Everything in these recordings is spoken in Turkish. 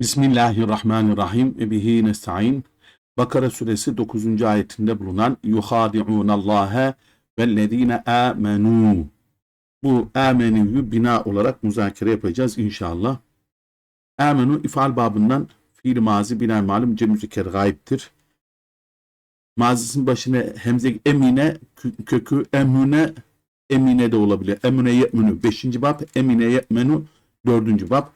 Bismillahirrahmanirrahim ve bihi nesta'in. Bakara suresi 9. ayetinde bulunan yuhadi'unallaha vellezine amenu. Bu amenüyü bina olarak müzakere yapacağız inşallah. Amenu ifal babından fiil mazi bina malum cem müzekker gayiptir. Mazisinin başına hemze emine kö- kökü emüne emine de olabilir. Emüne ye'münü 5. bab, emine ye'menu 4. bab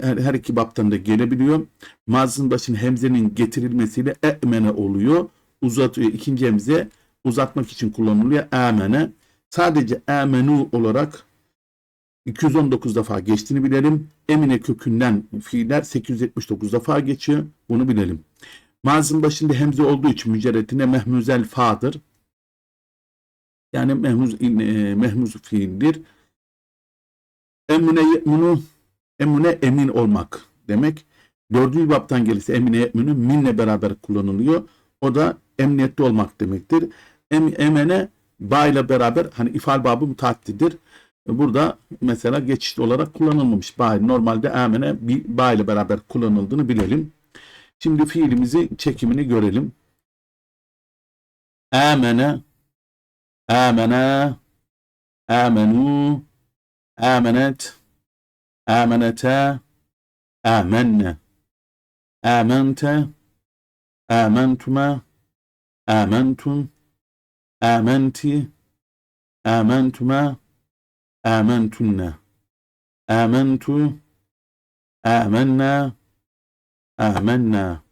her, her iki baptan da gelebiliyor. Mazın başına hemzenin getirilmesiyle e'mene oluyor. Uzatıyor. İkinci hemze uzatmak için kullanılıyor. Amene. Sadece amenu olarak 219 defa geçtiğini bilelim. Emine kökünden fiiller 879 defa geçiyor. Bunu bilelim. Mazın başında hemze olduğu için mücerretine mehmuzel fa'dır. Yani mehmuz, e, mehmuz fiildir. Emine ye'munu Emune emin olmak demek. Dördüncü baptan gelirse emine ye'münü minle beraber kullanılıyor. O da emniyette olmak demektir. Em, emene ba ile beraber hani ifal babı mutaattidir. Burada mesela geçişli olarak kullanılmamış. Ba, normalde emene ba ile beraber kullanıldığını bilelim. Şimdi fiilimizi çekimini görelim. Amene amene amenu amenet Amenete, amenne. Amente, amentume, amentum, amenti, amentume, amentunne. Amentu, amenne, amenne.